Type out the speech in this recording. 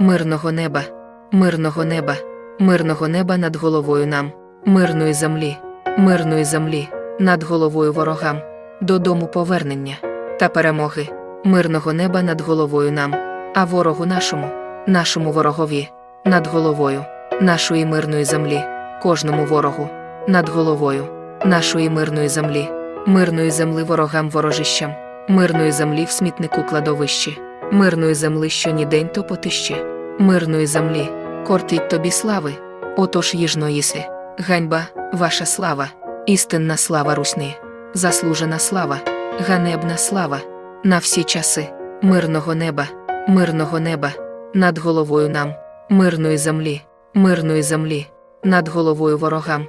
мирного неба, мирного неба, мирного неба над головою нам, мирної землі, мирної землі, над головою ворогам, додому повернення та перемоги, мирного неба над головою нам, а ворогу нашому, нашому ворогові, над головою, нашої мирної землі, кожному ворогу, над головою, нашої мирної землі, мирної земли ворогам ворожищам, мирної землі в смітнику кладовищі, мирної земли, що нідень то потище, мирної землі, кортить тобі слави, отож їжно їси, ганьба, ваша слава, істинна слава русни, заслужена слава, ганебна слава, на всі часи, мирного неба, мирного неба, над головою нам, мирної землі, мирної землі, над головою ворогам,